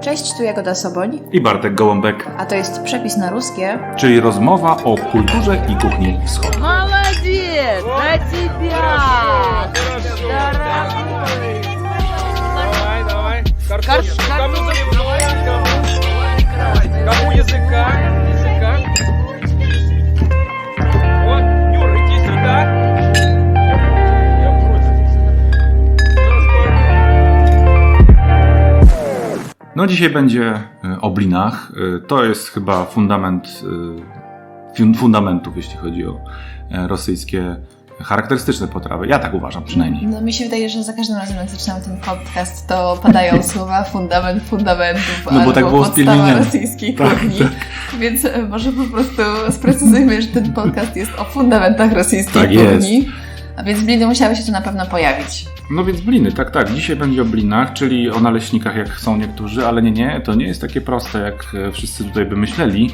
Cześć, tu Jagoda Soboń, i Bartek Gołąbek, a to jest Przepis na Ruskie. czyli rozmowa o kulturze i kuchni wschodniej. Молодец! За тебя! Дорогой! Давай, давай. Кар- Картошку. Кому картошку. Кому? Кому языка? No dzisiaj będzie y, o blinach. Y, To jest chyba fundament y, fun- fundamentów, jeśli chodzi o e, rosyjskie charakterystyczne potrawy. Ja tak uważam przynajmniej. No mi się wydaje, że za każdym razem jak zaczynamy ten podcast, to padają słowa fundament fundamentów No bo tak było podstawa rosyjskiej Tak, kuchni. Więc e, może po prostu sprecyzujmy, że ten podcast jest o fundamentach rosyjskiej Tak jest. kuchni. A więc bliny musiały się tu na pewno pojawić. No więc bliny, tak, tak. Dzisiaj będzie o blinach, czyli o naleśnikach, jak chcą niektórzy, ale nie, nie, to nie jest takie proste, jak e, wszyscy tutaj by myśleli.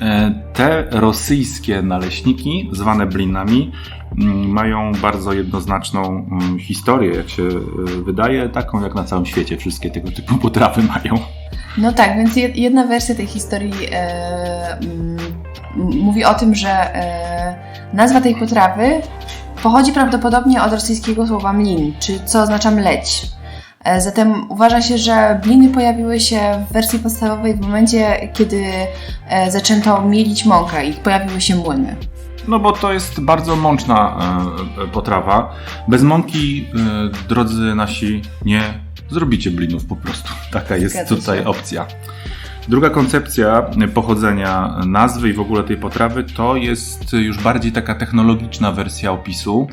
E, Te rosyjskie naleśniki, zwane blinami, mm, mają bardzo jednoznaczną mm, historię, jak się e, wydaje, taką jak na całym świecie wszystkie tego typu potrawy mają. No tak, więc jed- jedna wersja tej historii e, m- mówi o tym, że e, nazwa tej potrawy pochodzi prawdopodobnie od rosyjskiego słowa mlin, czy co oznacza mleć. E, Zatem uważa się, że bliny pojawiły się w wersji podstawowej w momencie, kiedy e, zaczęto mielić mąkę i pojawiły się młyny. No bo to jest bardzo mączna e, potrawa. Bez mąki, drodzy nasi, nie zrobicie blinów po prostu. Taka jest Zgadza tutaj się. opcja. Druga koncepcja pochodzenia nazwy i w ogóle tej potrawy to jest już bardziej taka technologiczna wersja opisu,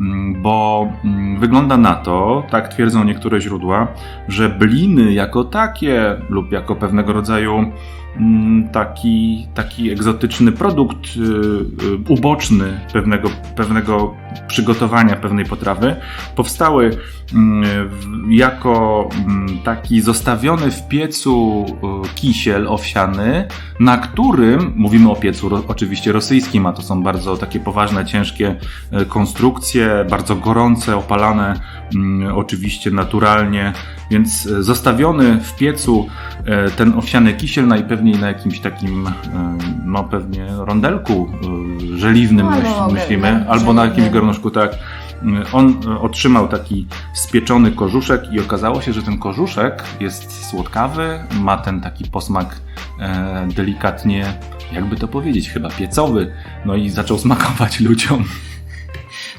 mm, bo mm, wygląda na to, tak twierdzą niektóre źródła, że bliny jako takie lub jako pewnego rodzaju mm, taki, taki egzotyczny produkt y, y, uboczny pewnego, pewnego przygotowania pewnej potrawy powstały mm, jako mm, taki zostawiony w piecu y, kisiel owsiany, na którym, mówimy o piecu oczywiście rosyjskim, a to są bardzo takie poważne, ciężkie y, konstrukcje, bardzo gorące, opalane mm, oczywiście naturalnie, więc zostawiony w piecu y, ten owsiany kisiel najpewniej na jakimś takim, no pewnie rondelku żeliwnym No, myśl, albo myślimy, garnku albo na jakimś garnuszku, tak. On e, otrzymał taki spieczony kożuszek i okazało się, że ten kożuszek jest słodkawy, ma ten taki posmak e, delikatnie, jakby to powiedzieć, chyba piecowy. No i zaczął smakować ludziom.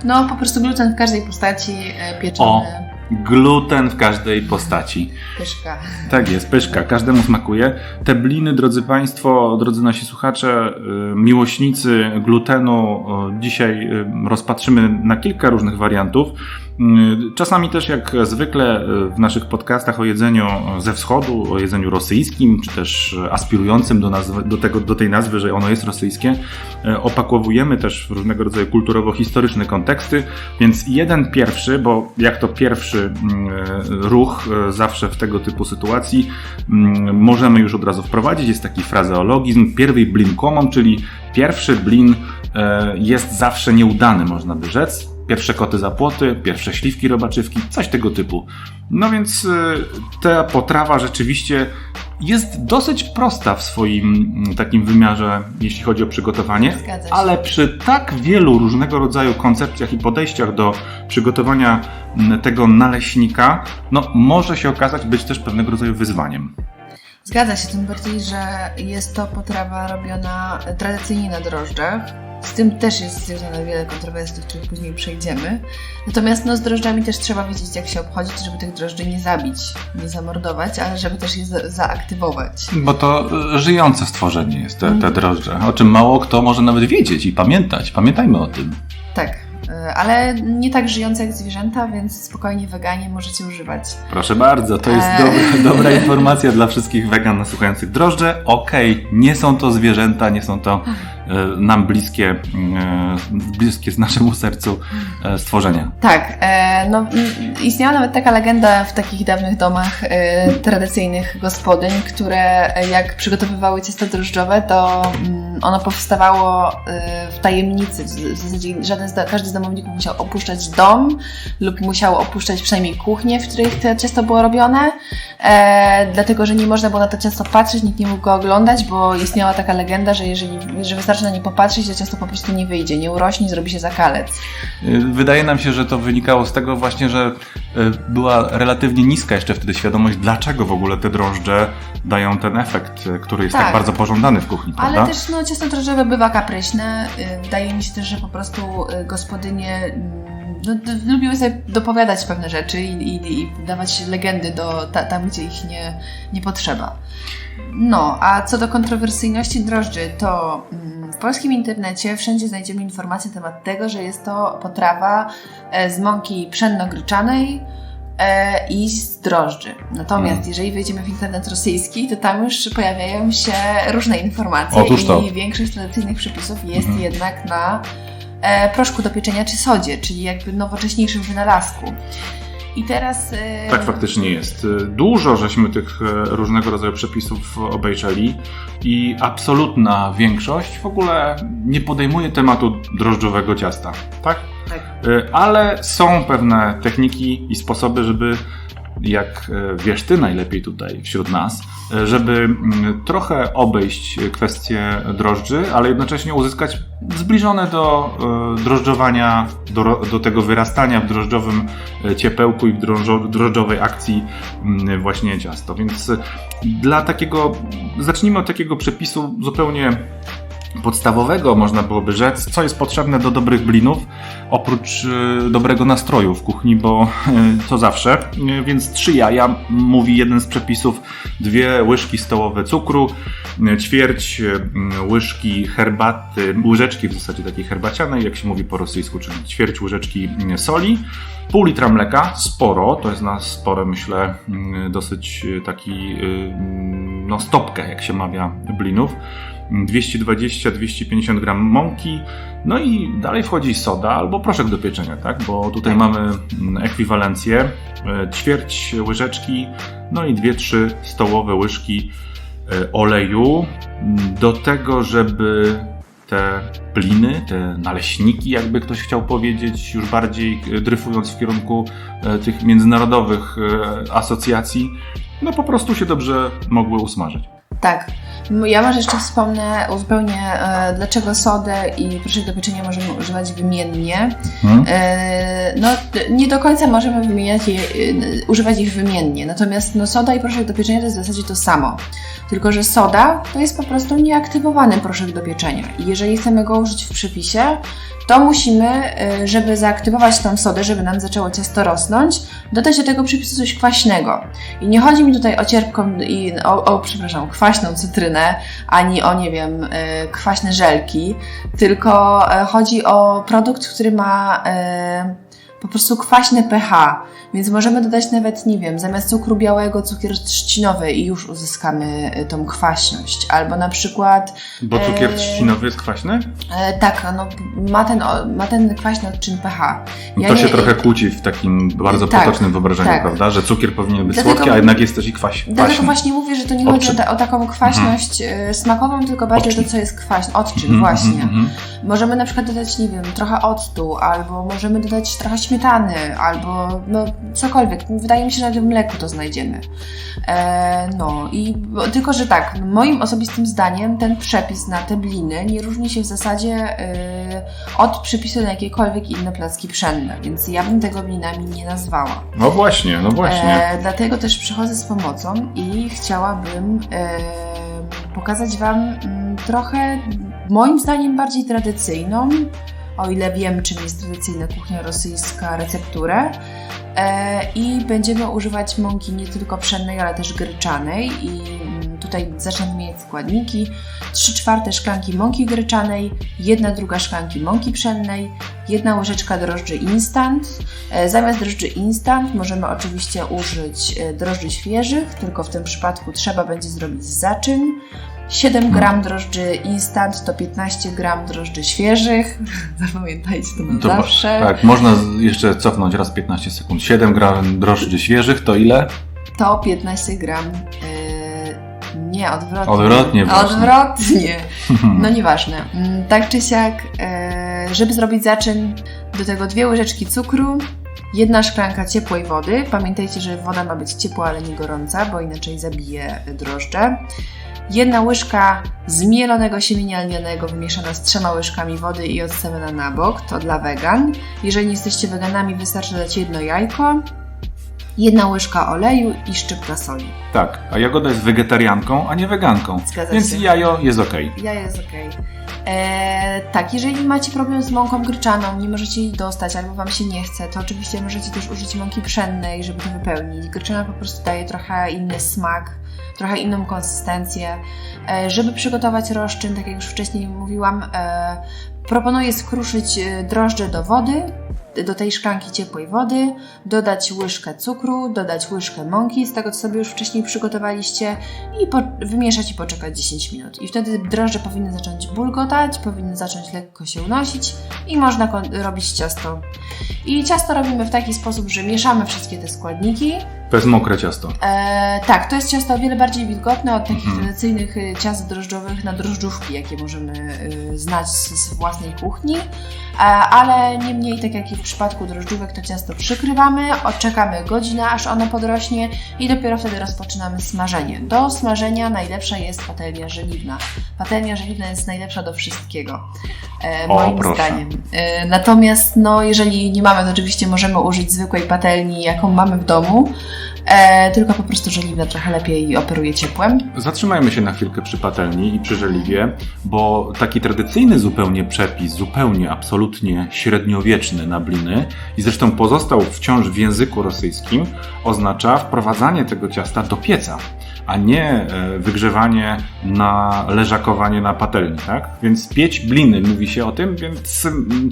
No po prostu gluten w każdej postaci e, pieczony, O. Gluten w każdej postaci. pyszka. Tak jest, pyszka, każdemu smakuje. Te bliny, drodzy Państwo, drodzy nasi słuchacze, y, miłośnicy glutenu, dzisiaj y, rozpatrzymy na kilka różnych wariantów. Y, Czasami też, jak zwykle y, w naszych podcastach o jedzeniu ze wschodu, o jedzeniu rosyjskim, czy też aspirującym do, nazwy, do, tego, do tej nazwy, że ono jest rosyjskie, y, opakowujemy też w różnego rodzaju kulturowo-historyczne konteksty. Więc jeden pierwszy, bo jak to pierwszy mm, ruch zawsze w tego typu sytuacji mm, możemy już od razu wprowadzić, jest taki frazeologizm, pierwej blin common, czyli pierwszy blin jest zawsze nieudany, można by rzec. Pierwsze koty za płoty, pierwsze śliwki robaczywki, coś tego typu. No więc y, ta potrawa rzeczywiście jest dosyć prosta w swoim mm, takim wymiarze, jeśli chodzi o przygotowanie, ale przy tak wielu różnego rodzaju koncepcjach i podejściach do przygotowania mm, tego naleśnika, no może się okazać być też pewnego rodzaju wyzwaniem. Zgadza się, tym bardziej, że jest to potrawa robiona tradycyjnie na drożdżach. Z tym też jest związane wiele kontrowersji, do których później przejdziemy. Natomiast no, z drożdżami też trzeba wiedzieć, jak się obchodzić, żeby tych drożdży nie zabić, nie zamordować, ale żeby też je za- zaaktywować. Bo to e, żyjące stworzenie jest te, te Mhm. drożdże, o czym mało kto może nawet wiedzieć i pamiętać. Pamiętajmy o tym. Tak, ale nie tak żyjące jak zwierzęta, więc spokojnie weganie możecie używać. Proszę bardzo, to jest Eee. dobra, dobra informacja dla wszystkich wegan słuchających drożdże. Okej, nie są to zwierzęta, nie są to nam bliskie, e, bliskie z naszemu sercu e, stworzenia. Tak, e, no, istniała nawet taka legenda w takich dawnych domach e, tradycyjnych gospodyń, które e, jak przygotowywały ciasto drożdżowe, to mm, ono powstawało e, w tajemnicy. W zasadzie żaden każdy z domowników musiał opuszczać dom lub musiał opuszczać przynajmniej kuchnię, w których to ciasto było robione, e, dlatego że nie można było na to ciasto patrzeć, nikt nie mógł go oglądać, bo istniała taka legenda, że jeżeli że wystarczy na nie popatrzeć, to ciasto po prostu nie wyjdzie, nie urośnie, zrobi się zakalec. Y, Wydaje nam się, że to wynikało z tego właśnie, że y, była relatywnie niska jeszcze wtedy świadomość, dlaczego w ogóle te drożdże dają ten efekt, y, który jest tak, Tak. bardzo pożądany w kuchni, prawda? Ale też no, ciasto drożdżowe bywa kapryśne. Wydaje mi się też, że po prostu gospodynie no, lubiły sobie dopowiadać pewne rzeczy i, i, i dawać legendy do, ta, tam, gdzie ich nie, nie potrzeba. No, a co do kontrowersyjności drożdży, to mm, w polskim internecie wszędzie znajdziemy informacje na temat tego, że jest to potrawa e, z mąki pszenno-gryczanej e, i z drożdży. Natomiast Mm. jeżeli wejdziemy w internet rosyjski, to tam już pojawiają się różne informacje Otóż to. i większość tradycyjnych przepisów jest Mhm. jednak na proszku do pieczenia czy sodzie, czyli jakby nowocześniejszym wynalazku. I teraz... E, Tak faktycznie jest. Y, Dużo żeśmy tych e, różnego rodzaju przepisów obejrzeli i absolutna większość w ogóle nie podejmuje tematu drożdżowego ciasta, tak? Tak. Ale są pewne techniki i sposoby, żeby, jak e, wiesz ty najlepiej tutaj wśród nas, e, żeby mm, trochę obejść kwestię drożdży, ale jednocześnie uzyskać zbliżone do e, drożdżowania, do, do tego wyrastania w drożdżowym e, ciepełku i w drożdżo- drożdżowej akcji mm, właśnie ciasto. Więc dla takiego, zacznijmy od takiego przepisu zupełnie podstawowego, można byłoby rzec, co jest potrzebne do dobrych blinów, oprócz e, dobrego nastroju w kuchni, bo e, to zawsze. E, Więc trzy jaja, mówi jeden z przepisów, dwie łyżki stołowe cukru, ćwierć łyżki herbaty, łyżeczki w zasadzie takiej herbacianej, jak się mówi po rosyjsku, czyli ćwierć łyżeczki soli, pół litra mleka, sporo, to jest na spore, myślę, dosyć taki, no stopkę, jak się mawia, blinów. 220-250 gram mąki, no i dalej wchodzi soda albo proszek do pieczenia, tak? Bo tutaj Tak. mamy mm, ekwivalencję, e, ćwierć łyżeczki, no i 2-3 stołowe łyżki e, oleju do tego, żeby te pliny, te naleśniki, jakby ktoś chciał powiedzieć, już bardziej e, dryfując w kierunku tych międzynarodowych asocjacji, no po prostu się dobrze mogły usmażyć. Tak. Ja może jeszcze wspomnę, uzupełnię, e, dlaczego sodę i proszek do pieczenia możemy używać wymiennie. Hmm? E, no, nie do końca możemy wymieniać je, e, używać ich wymiennie. Natomiast no, soda i proszek do pieczenia to jest w zasadzie to samo. Tylko, że soda to jest po prostu nieaktywowany proszek do pieczenia. I jeżeli chcemy go użyć w przepisie, to musimy, e, żeby zaaktywować tą sodę, żeby nam zaczęło ciasto rosnąć, dodać do tego przepisu coś kwaśnego. I nie chodzi mi tutaj o cierpką i o, o przepraszam, kwaśną cytrynę, ani o, nie wiem, e, kwaśne żelki, tylko e, chodzi o produkt, który ma e, po prostu kwaśne pH. Więc możemy dodać nawet, nie wiem, zamiast cukru białego cukier trzcinowy i już uzyskamy e, tą kwaśność. Albo na przykład Bo cukier Eee, trzcinowy jest kwaśny? E, tak, no, ma, ten, ma ten kwaśny odczyn pH. No Ja to nie- się trochę kłóci w takim bardzo Tak, potocznym wyobrażeniu, tak. prawda? Że cukier powinien być Dlatego- słodki, a jednak jest też i kwaś, Dlatego kwaśny. właśnie mówię, że to nie chodzi o, ta, o taką kwaśność e, smakową, tylko bardziej Odczyn. to, co jest kwaśne. Odczyn, Mhm, właśnie. mhm. Możemy na przykład dodać, nie wiem, trochę octu, albo możemy dodać trochę śmietany, albo no cokolwiek. Wydaje mi się, że nawet w mleku to znajdziemy. E, no i bo- tylko, że tak, moim osobistym zdaniem ten przepis na te bliny nie różni się w zasadzie e, od przepisu na jakiekolwiek inne placki pszenne, więc ja bym tego blinami nie nazwała. No właśnie, no właśnie. E, dlatego też przychodzę z pomocą i chciałabym e, pokazać Wam mm, trochę, moim zdaniem, bardziej tradycyjną, o ile wiem, czym jest tradycyjna kuchnia rosyjska, recepturę. E, I będziemy używać mąki nie tylko pszennej, ale też gryczanej. I mm, tutaj zacznę wymieniać składniki. 3 czwarte szklanki mąki gryczanej, 1 druga szklanki mąki pszennej, jedna łyżeczka drożdży instant, E, Zamiast drożdży instant możemy oczywiście użyć e, drożdży świeżych, tylko w tym przypadku trzeba będzie zrobić zaczyn. 7 gram drożdży instant to 15 gram drożdży świeżych. Zapamiętajcie to na To, zawsze. tak, można jeszcze cofnąć raz 15 sekund. 7 gram drożdży świeżych to ile? To 15 gram. Yy, nie, odwrotnie. Odwrotnie właśnie. Odwrotnie. No nieważne. Mm, Tak czy siak, e, żeby zrobić zaczyn, do tego dwie łyżeczki cukru, jedna szklanka ciepłej wody. Pamiętajcie, że woda ma być ciepła, ale nie gorąca, bo inaczej zabije drożdże. Jedna łyżka zmielonego siemienia lnianego wymieszana z trzema łyżkami wody i odstawiona na bok, to dla wegan. Jeżeli nie jesteście weganami, wystarczy dodać jedno jajko, jedna łyżka oleju i szczypka soli. Tak, a Jagoda jest wegetarianką, a nie weganką. Zgadza Więc się. jajo jest ok. Ja jest okej. Eee, tak, jeżeli macie problem z mąką gryczaną, nie możecie jej dostać albo Wam się nie chce, to oczywiście możecie też użyć mąki pszennej, żeby to wypełnić. Gryczana po prostu daje trochę inny smak, trochę inną konsystencję. E, żeby przygotować roszczyn, tak jak już wcześniej mówiłam, e, proponuję skruszyć e, drożdże do wody, do tej szklanki ciepłej wody, dodać łyżkę cukru, dodać łyżkę mąki z tego, co sobie już wcześniej przygotowaliście i wymieszać i poczekać 10 minut. I wtedy drożdże powinny zacząć bulgotać, powinny zacząć lekko się unosić i można robić ciasto. I ciasto robimy w taki sposób, że mieszamy wszystkie te składniki. To jest mokre ciasto. E, tak, to jest ciasto o wiele bardziej wilgotne od takich Mhm. tradycyjnych y, ciast drożdżowych na drożdżówki, jakie możemy y, znać z, z własnej kuchni. E, ale niemniej, tak jak i w przypadku drożdżówek, to ciasto przykrywamy, odczekamy godzinę, aż ono podrośnie i dopiero wtedy rozpoczynamy smażenie. Do smażenia najlepsza jest patelnia żeliwna. Patelnia żeliwna jest najlepsza do wszystkiego, e, O, moim proszę. zdaniem. E, natomiast, no, jeżeli nie mamy, to oczywiście możemy użyć zwykłej patelni, jaką mamy w domu. E, tylko po prostu żeliwna trochę lepiej operuje ciepłem. Zatrzymajmy się na chwilkę przy patelni i przy żeliwie, bo taki tradycyjny zupełnie przepis, zupełnie absolutnie średniowieczny na bliny i zresztą pozostał wciąż w języku rosyjskim, oznacza wprowadzanie tego ciasta do pieca, a nie e, wygrzewanie na leżakowanie na patelni, tak? Więc pieć bliny, mówi się o tym, więc mm,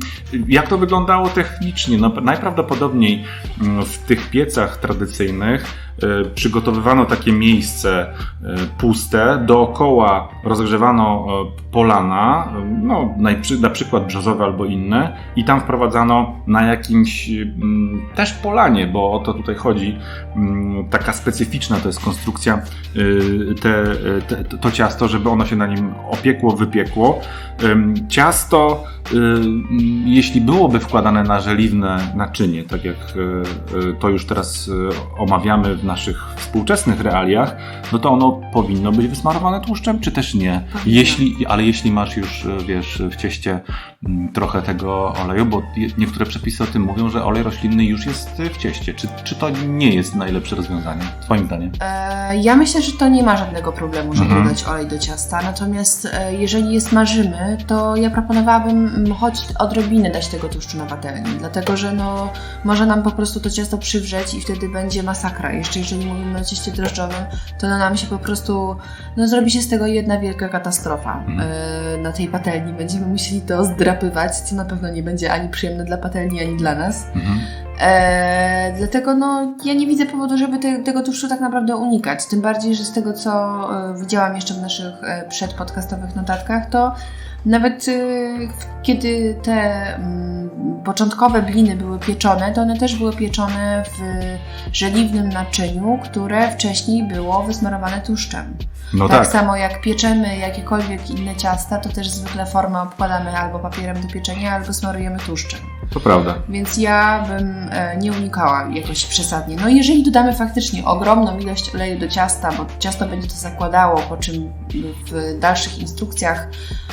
jak to wyglądało technicznie? No, najprawdopodobniej mm, w tych piecach tradycyjnych e, przygotowywano takie miejsce e, puste, dookoła rozgrzewano polana, no, na przykład brzozowe albo inne, i tam wprowadzano na jakimś mm, też polanie, bo o to tutaj chodzi, taka specyficzna to jest konstrukcja, te, te, to ciasto, żeby ono się na nim opiekło, wypiekło. Ciasto, y, jeśli byłoby wkładane na żeliwne naczynie, tak jak y, y, to już teraz y, omawiamy w naszych współczesnych realiach, no to ono powinno być wysmarowane tłuszczem, czy też nie? Powinno. Jeśli, ale jeśli masz już, y, wiesz, w cieście trochę tego oleju, bo niektóre przepisy o tym mówią, że olej roślinny już jest y, w cieście. Czy, czy to nie jest najlepsze rozwiązanie, twoim zdaniem? E, ja myślę, że to nie ma żadnego problemu, żeby Mhm. dodać olej do ciasta. Natomiast e, jeżeli je smażymy, to ja proponowałabym mm, choć odrobinę dać tego tłuszczu na patelni, dlatego że no, może nam po prostu to ciasto przywrzeć i wtedy będzie masakra. Jeszcze jeżeli mówimy o cieście drożdżowym, to no, nam się po prostu, no zrobi się z tego jedna wielka katastrofa. Mhm. E, na tej patelni będziemy musieli to zdrapywać, co na pewno nie będzie ani przyjemne dla patelni, ani dla nas. Mhm. E, dlatego no, ja nie widzę powodu, żeby te, tego tłuszczu tak naprawdę unikać. Tym bardziej, że z tego, co e, widziałam jeszcze w naszych e, przedpodcastowych notatkach, to nawet e, kiedy te mm, początkowe bliny były pieczone, to one też były pieczone w żeliwnym naczyniu, które wcześniej było wysmarowane tłuszczem. No tak, tak. samo jak pieczemy jakiekolwiek inne ciasta, to też zwykle formę obkładamy albo papierem do pieczenia, albo smarujemy tłuszczem. To prawda. Więc ja bym e, nie unikała jakoś przesadnie. No jeżeli dodamy faktycznie ogromną ilość oleju do ciasta, bo ciasto będzie to zakładało, po czym w dalszych instrukcjach,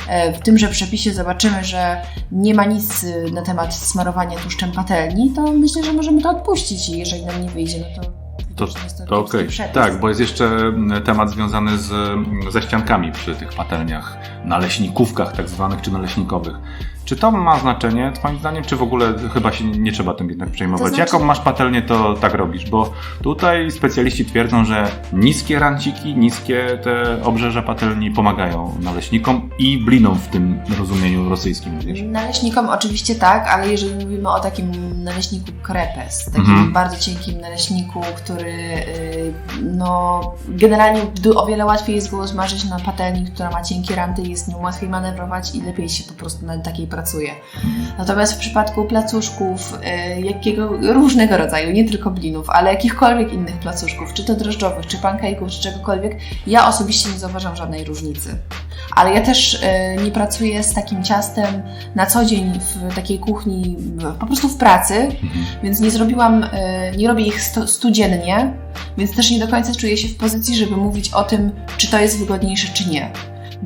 e, w tymże przepisie zobaczymy, że nie ma nic e, na temat smarowania tłuszczem patelni, to myślę, że możemy to odpuścić i jeżeli nam nie wyjdzie, no to To, to okej. przepis. Tak, bo jest jeszcze mm, temat związany z, ze ściankami przy tych patelniach, naleśnikówkach tak zwanych, czy naleśnikowych. Czy to ma znaczenie, Twoim zdaniem, czy w ogóle chyba się nie trzeba tym jednak przejmować? To znaczy- Jaką masz patelnię, to tak robisz, bo tutaj specjaliści twierdzą, że niskie ranciki, niskie te obrzeża patelni pomagają naleśnikom i blinom w tym rozumieniu rosyjskim również. Naleśnikom oczywiście tak, ale jeżeli mówimy o takim naleśniku krepes, takim Mhm. bardzo cienkim naleśniku, który y, no generalnie o wiele łatwiej jest go zmarzyć na patelni, która ma cienkie ranty, jest nim łatwiej manewrować i lepiej się po prostu na takiej pracuje. Natomiast w przypadku placuszków y, jakiego różnego rodzaju, nie tylko blinów, ale jakichkolwiek innych placuszków, czy to drożdżowych, czy pancake'ów, czy czegokolwiek, ja osobiście nie zauważam żadnej różnicy. Ale ja też y, nie pracuję z takim ciastem na co dzień w takiej kuchni, po prostu w pracy, Mhm. więc nie zrobiłam, y, nie robię ich sto, studziennie, więc też nie do końca czuję się w pozycji, żeby mówić o tym, czy to jest wygodniejsze, czy nie.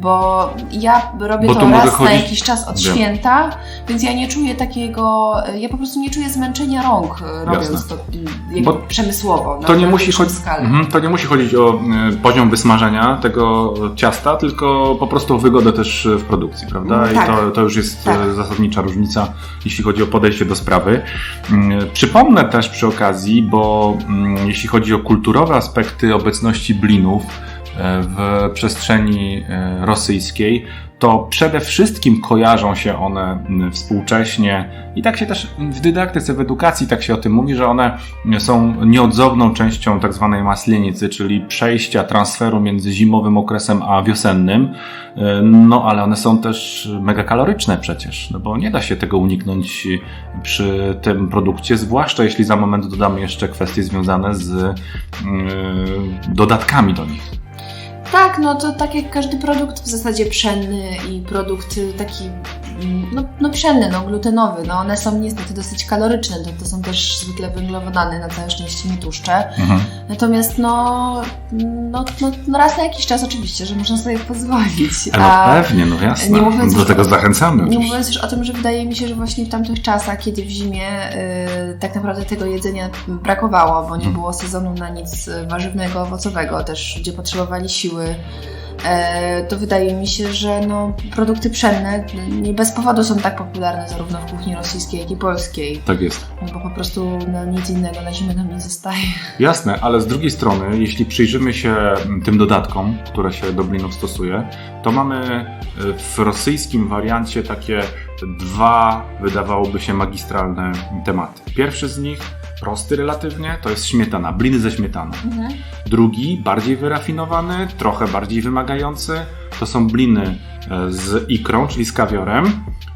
Bo ja robię Bo to raz na chodzić- jakiś czas od Wiem. święta, więc ja nie czuję takiego, ja po prostu nie czuję zmęczenia rąk y, robiąc Jasne. to przemysłowo. na- To nie, na musi skalę. mhm, to nie musi chodzić o y, poziom wysmażenia tego ciasta, tylko po prostu o wygodę też w produkcji, prawda? I tak. to, to już jest Tak. zasadnicza różnica, jeśli chodzi o podejście do sprawy. Mm, Przypomnę też przy okazji, bo mm, jeśli chodzi o kulturowe aspekty obecności blinów w przestrzeni y, rosyjskiej, to przede wszystkim kojarzą się one współcześnie i tak się też w dydaktyce, w edukacji tak się o tym mówi, że one są nieodzowną częścią tak zwanej czyli przejścia, transferu między zimowym okresem a wiosennym. E, No, ale one są też mega kaloryczne przecież, no bo nie da się tego uniknąć przy tym produkcie, zwłaszcza jeśli za moment dodamy jeszcze kwestie związane z e, dodatkami do nich. Tak, no to tak jak każdy produkt w zasadzie pszenny i produkt taki, no, no pszenny, no glutenowy, no one są niestety dosyć kaloryczne, to, to są też zwykle węglowodany, na całe szczęście nie tłuszcze. Mhm. Natomiast no, no, no, no raz na jakiś czas oczywiście, że można sobie pozwolić. No pewnie, no jasne. nie mówiąc do tego zachęcamy. Nie oczywiście. mówiąc już o tym, że wydaje mi się, że właśnie w tamtych czasach, kiedy w zimie y, tak naprawdę tego jedzenia brakowało, bo nie Mhm. było sezonu na nic warzywnego, owocowego, też gdzie potrzebowali siły, to wydaje mi się, że no, produkty pszenne nie bez powodu są tak popularne zarówno w kuchni rosyjskiej, jak i polskiej, Tak jest. no bo po prostu no, nic innego na zimę nam nie zostaje. Jasne, ale z drugiej strony, jeśli przyjrzymy się mm, tym dodatkom, które się do blinów stosuje, to mamy y, w rosyjskim wariancie takie dwa, wydawałoby się, magistralne tematy. Pierwszy z nich, prosty relatywnie, to jest śmietana, bliny ze śmietaną. Drugi, bardziej wyrafinowany, trochę bardziej wymagający, to są bliny e, z ikrą, czyli z kawiorem.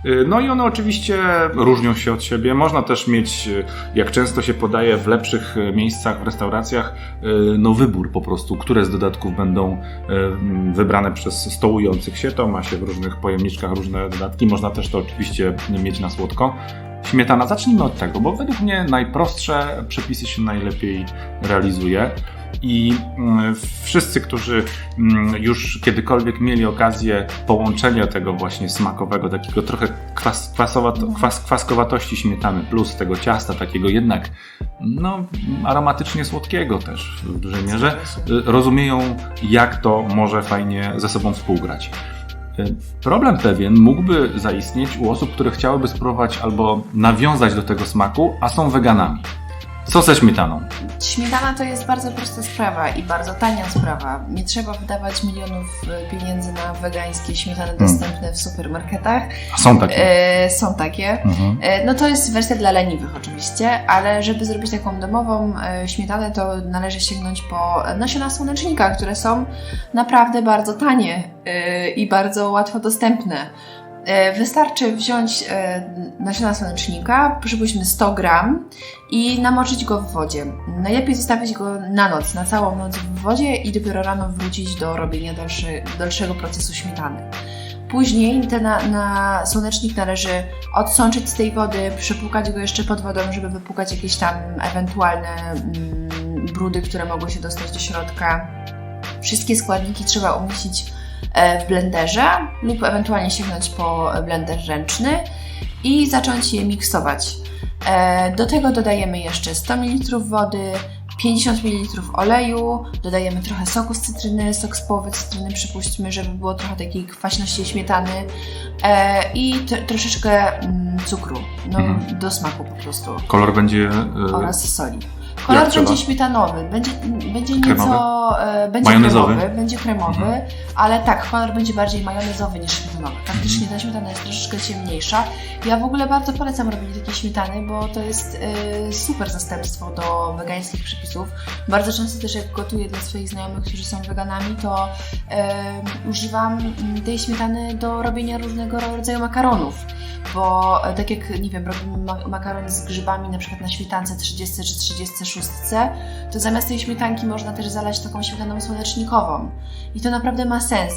Y, No i one oczywiście różnią się od siebie. Można też mieć, y, jak często się podaje w lepszych miejscach, w restauracjach, no wybór po prostu, które z dodatków będą wybrane przez stołujących się. To ma się w różnych pojemniczkach różne dodatki. Można też to oczywiście mieć na słodko. Śmietana, zacznijmy od tego, bo według mnie najprostsze przepisy się najlepiej realizuje. I mm, wszyscy, którzy mm, już kiedykolwiek mieli okazję połączenia tego właśnie smakowego, takiego trochę kwas, kwasowato, kwas, kwaskowatości śmietany, plus tego ciasta, takiego jednak no, aromatycznie słodkiego też w dużej mierze, rozumieją, jak to może fajnie ze sobą współgrać. Y, Problem pewien mógłby zaistnieć u osób, które chciałyby spróbować albo nawiązać do tego smaku, a są weganami. Co ze śmietaną? Śmietana to jest bardzo prosta sprawa i bardzo tania sprawa. Nie trzeba wydawać milionów e, pieniędzy na wegańskie śmietany dostępne w supermarketach. Są takie. E, są takie. Mhm. E, No to jest wersja dla leniwych oczywiście, ale żeby zrobić taką domową e, śmietanę, to należy sięgnąć po nasiona słonecznika, które są naprawdę bardzo tanie e, i bardzo łatwo dostępne. E, Wystarczy wziąć e, nasiona słonecznika, przypuśćmy 100 gram i namoczyć go w wodzie. Najlepiej zostawić go na noc, na całą noc w wodzie i dopiero rano wrócić do robienia dalszy, dalszego procesu śmietany. Później ten na, na słonecznik należy odsączyć z tej wody, przepłukać go jeszcze pod wodą, żeby wypłukać jakieś tam ewentualne mm, brudy, które mogły się dostać do środka. Wszystkie składniki trzeba umieścić w blenderze lub ewentualnie sięgnąć po blender ręczny i zacząć je miksować. E, Do tego dodajemy jeszcze 100 ml wody, 50 ml oleju, dodajemy trochę soku z cytryny, sok z połowy cytryny przypuśćmy, żeby było trochę takiej kwaśności śmietany e, i troszeczkę mm, cukru, no Mhm. do smaku po prostu Kolor będzie. e, oraz soli. Kolor trzeba? będzie śmietanowy, będzie, będzie nieco e, będzie Majonezowy? kremowy, będzie kremowy, Mhm. ale tak, kolor będzie bardziej majonezowy niż śmietanowy. Faktycznie Mhm. ta śmietana jest troszeczkę ciemniejsza. Ja w ogóle bardzo polecam robienie takiej śmietany, bo to jest e, super zastępstwo do wegańskich przepisów. Bardzo często też jak gotuję dla swoich znajomych, którzy są weganami, to e, używam mm, tej śmietany do robienia różnego rodzaju makaronów. Bo tak jak, nie wiem, robimy ma- makarony z grzybami na przykład na śmietance 30 czy 36, to zamiast tej śmietanki można też zalać taką śmietaną słonecznikową. I to naprawdę ma sens.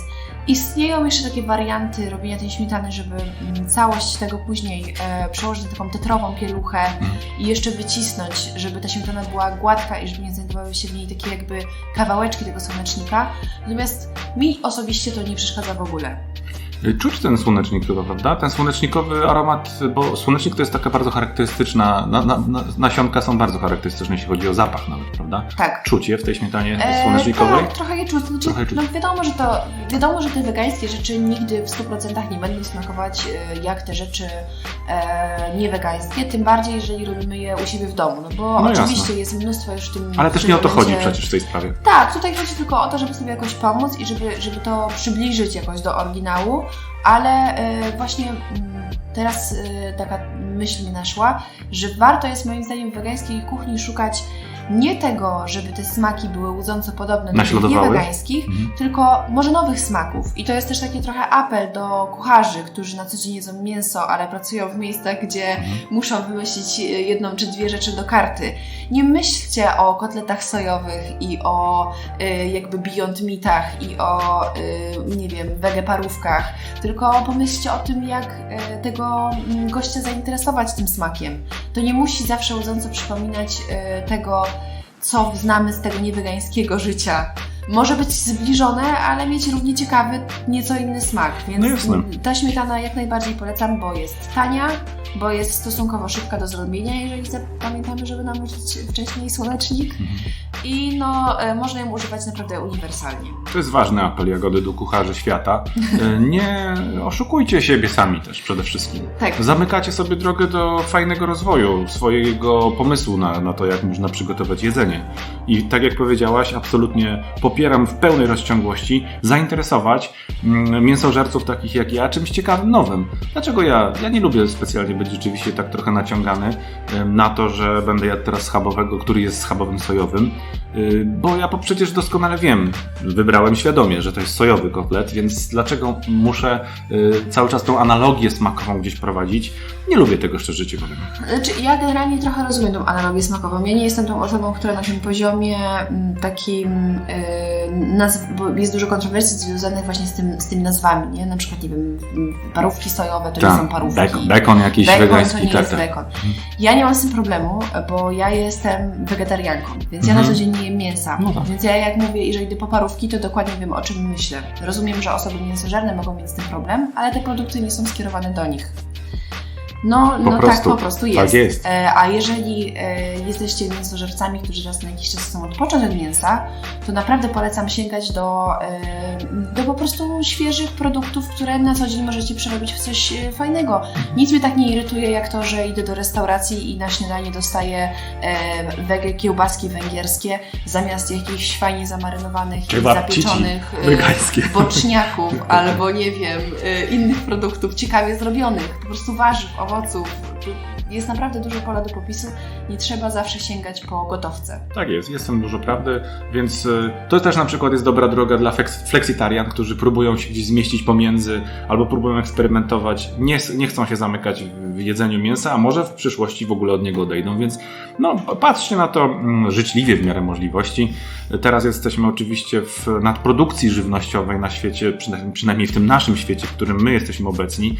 Istnieją jeszcze takie warianty robienia tej śmietany, żeby mm, całość tego później e, przełożyć na taką tetrową pieluchę i jeszcze wycisnąć, żeby ta śmietana była gładka i żeby nie znajdowały się w niej takie jakby kawałeczki tego słonecznika. Natomiast mi osobiście to nie przeszkadza w ogóle. Czuć ten słonecznik chyba, prawda? Ten słonecznikowy aromat, bo słonecznik to jest taka bardzo charakterystyczna, na, na, na, nasionka są bardzo charakterystyczne, jeśli chodzi o zapach nawet, prawda? Tak. Czuć je w tej śmietanie E, słonecznikowej? tak, trochę je czuć. Znaczy, Trochę czuć. No wiadomo, że to, wiadomo, że te wegańskie rzeczy nigdy w 100% nie będą smakować e, jak te rzeczy e, niewegańskie, tym bardziej, jeżeli robimy je u siebie w domu, no bo No oczywiście jasne. jest mnóstwo już w tym... Ale w też nie o to chodzi momencie- przecież w tej sprawie. Tak, tutaj chodzi tylko o to, żeby sobie jakoś pomóc i żeby, żeby to przybliżyć jakoś do oryginału, ale e, właśnie mm, teraz e, taka myśl mi naszła, że warto jest moim zdaniem w wegańskiej kuchni szukać nie tego, żeby te smaki były łudząco podobne do tych Naśladowały? niewegańskich, Mhm. tylko może nowych smaków. I to jest też taki trochę apel do kucharzy, którzy na co dzień jedzą mięso, ale pracują w miejscach, gdzie Mhm. muszą wymyślić e, jedną czy dwie rzeczy do karty. Nie myślcie o kotletach sojowych i o y, jakby Beyond Meatach i o, y, nie wiem, wegeparówkach, tylko pomyślcie o tym, jak y, tego mm, gościa zainteresować tym smakiem. To nie musi zawsze łudząco przypominać tego, co znamy z tego niewegańskiego życia. Może być zbliżone, ale mieć równie ciekawy, nieco inny smak. Więc No jasne. ta śmietana jak najbardziej polecam, bo jest tania, bo jest stosunkowo szybka do zrobienia, jeżeli zapamiętamy, żeby namierzyć wcześniej słonecznik. Mhm. I no, e, można ją używać naprawdę uniwersalnie. To jest ważny apel Jagody do kucharzy świata. E, Nie oszukujcie siebie sami też przede wszystkim. Tak. Zamykacie sobie drogę do fajnego rozwoju swojego pomysłu na, na to, jak można przygotować jedzenie. I tak jak powiedziałaś, absolutnie popieram w pełnej rozciągłości zainteresować mm, mięsożerców takich jak ja czymś ciekawym, nowym. Dlaczego ja? Ja nie lubię specjalnie być rzeczywiście tak trochę naciągany na to, że będę jadł teraz schabowego, który jest schabowym sojowym, bo ja po przecież doskonale wiem, wybrałem świadomie, że to jest sojowy kotlet, więc dlaczego muszę y, cały czas tą analogię smakową gdzieś prowadzić? Nie lubię tego szczerze ci powiem. Znaczy, ja generalnie trochę rozumiem tą analogię smakową. Ja nie jestem tą osobą, która na tym poziomie mm, takim, yy, bo jest dużo kontrowersji związanych właśnie z, tym, z tymi nazwami, nie? Na przykład, nie wiem, parówki sojowe to nie są parówki. bekon, bekon jakiś Bekon wegański. to nie tak, jest tak. bekon. Ja nie mam z tym problemu, bo ja jestem wegetarianką, więc ja Mhm. na co dzień nie jem mięsa. No tak. Więc ja jak mówię, jeżeli idę po parówki, to dokładnie wiem o czym myślę. Rozumiem, że osoby mięsożerne mogą mieć z tym problem, ale te produkty nie są skierowane do nich. No, Po no prostu. tak po prostu jest. Tak jest. E, A jeżeli e, jesteście mięsożercami, którzy raz na jakiś czas chcą odpocząć od mięsa, to naprawdę polecam sięgać do, e, do po prostu świeżych produktów, które na co dzień możecie przerobić w coś fajnego. Nic mnie tak nie irytuje, jak to, że idę do restauracji i na śniadanie dostaję wege kiełbaski węgierskie zamiast jakichś fajnie zamarynowanych i zapieczonych wegańskie. boczniaków albo nie wiem, innych produktów ciekawie zrobionych, po prostu warzyw, owoców. Jest naprawdę dużo pola do popisu. Nie trzeba zawsze sięgać po gotowce. Tak jest, jest tam dużo prawdy, więc y, to też na przykład jest dobra droga dla flex- flexitarian, którzy próbują się gdzieś zmieścić pomiędzy albo próbują eksperymentować, nie, nie chcą się zamykać w jedzeniem mięsa, a może w przyszłości w ogóle od niego odejdą, więc no, patrzcie na to mm, życzliwie w miarę możliwości. Teraz jesteśmy oczywiście w nadprodukcji żywnościowej na świecie, przynajmniej, w tym naszym świecie, w którym my jesteśmy obecni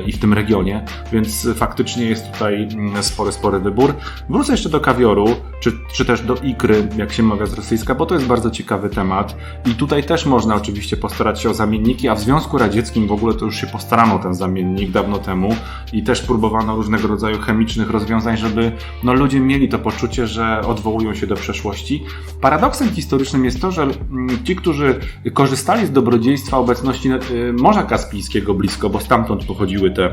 y, i w tym regionie, więc faktycznie jest tutaj mm, spory, spory wybór. Wrócę jeszcze do kawioru, czy, czy też do ikry, jak się mawia z rosyjska, bo to jest bardzo ciekawy temat. I tutaj też można oczywiście postarać się o zamienniki, a w Związku Radzieckim w ogóle to już się postarano ten zamiennik dawno temu i też próbowano różnego rodzaju chemicznych rozwiązań, żeby no, ludzie mieli to poczucie, że odwołują się do przeszłości. Paradoksem historycznym jest to, że mm, ci, którzy korzystali z dobrodziejstwa obecności y, Morza Kaspijskiego blisko, bo stamtąd pochodziły te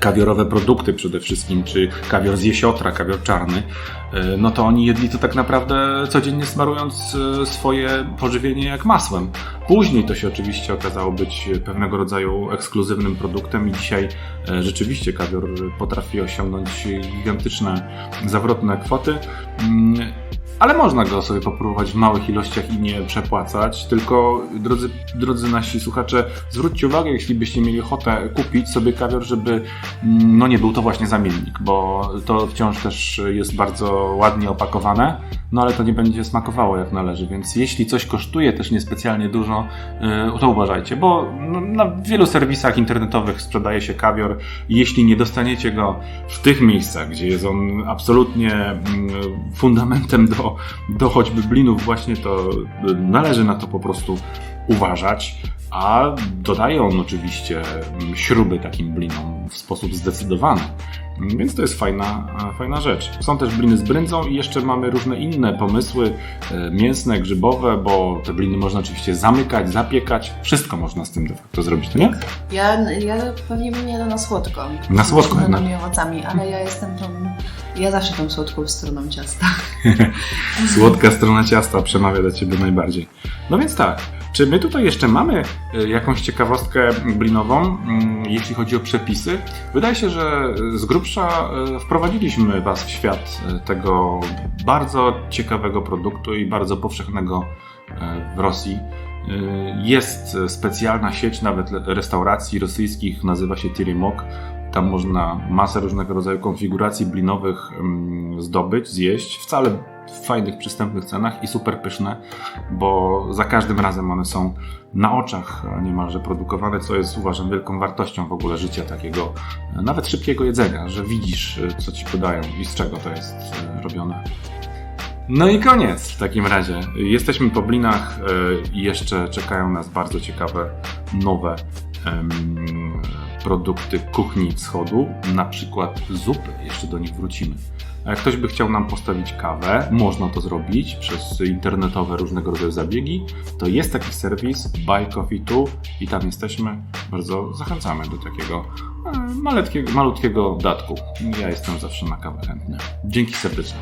kawiorowe produkty przede wszystkim, czy kawior z jesiotra, kawior czarny, y, no to oni jedli to tak naprawdę codziennie smarując y, swoje pożywienie jak masłem. Później to się oczywiście okazało być pewnego rodzaju ekskluzywnym produktem i dzisiaj y, rzeczywiście kawior potrafi osiągnąć gigantyczne, zawrotne kwoty. Ale można go sobie popróbować w małych ilościach i nie przepłacać. Tylko, drodzy, drodzy nasi słuchacze, zwróćcie uwagę, jeśli byście mieli ochotę kupić sobie kawior, żeby mm, no nie był to właśnie zamiennik, bo to wciąż też jest bardzo ładnie opakowane, no ale to nie będzie smakowało jak należy, więc jeśli coś kosztuje też niespecjalnie dużo, yy, to uważajcie, bo no, na wielu serwisach internetowych sprzedaje się kawior jeśli nie dostaniecie go w tych miejscach, gdzie jest on absolutnie mm, fundamentem do, do choćby blinów właśnie, to należy na to po prostu uważać. A dodaje on oczywiście mm, śruby takim blinom w sposób zdecydowany. Więc to jest fajna, fajna rzecz. Są też bliny z brędzą i jeszcze mamy różne inne pomysły e, mięsne, grzybowe, bo te bliny można oczywiście zamykać, zapiekać. Wszystko można z tym de facto zrobić, to nie? Ja, ja pewnie bym jadła na słodko. Na słodko Z owocami, ale ja jestem tą... Ja zawsze tą słodką stroną ciasta. Słodka strona ciasta przemawia do ciebie najbardziej. No więc tak, czy my tutaj jeszcze mamy y, jakąś ciekawostkę blinową, mm, jeśli chodzi o przepisy? Wydaje się, że z grubsza y, wprowadziliśmy Was w świat y, tego bardzo ciekawego produktu i bardzo powszechnego w Rosji. Jest specjalna sieć nawet restauracji rosyjskich, nazywa się Tirimok. Tam można masę różnego rodzaju konfiguracji blinowych zdobyć, zjeść. Wcale w fajnych, przystępnych cenach i super pyszne, bo za każdym razem one są na oczach niemalże produkowane, co jest uważam wielką wartością w ogóle życia takiego, e, nawet szybkiego jedzenia, że widzisz, e, co ci podają i z czego to jest e, robione. No i koniec w takim razie. Jesteśmy po blinach i jeszcze czekają nas bardzo ciekawe nowe produkty kuchni wschodu, na przykład zupy. Jeszcze do nich wrócimy. A jak ktoś by chciał nam postawić kawę, można to zrobić przez internetowe różnego rodzaju zabiegi, to jest taki serwis Buy Coffee Tu i tam jesteśmy. Bardzo zachęcamy do takiego e, malutkiego, malutkiego datku. Ja jestem zawsze na kawę chętny. Dzięki serdecznie.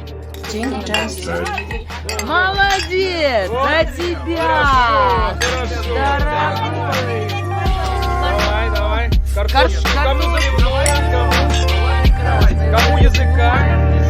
Dzięki, cześć. Cześć. Молодец! За тебя! Давай, давай. Картошка, Кому заливной? Кому языка?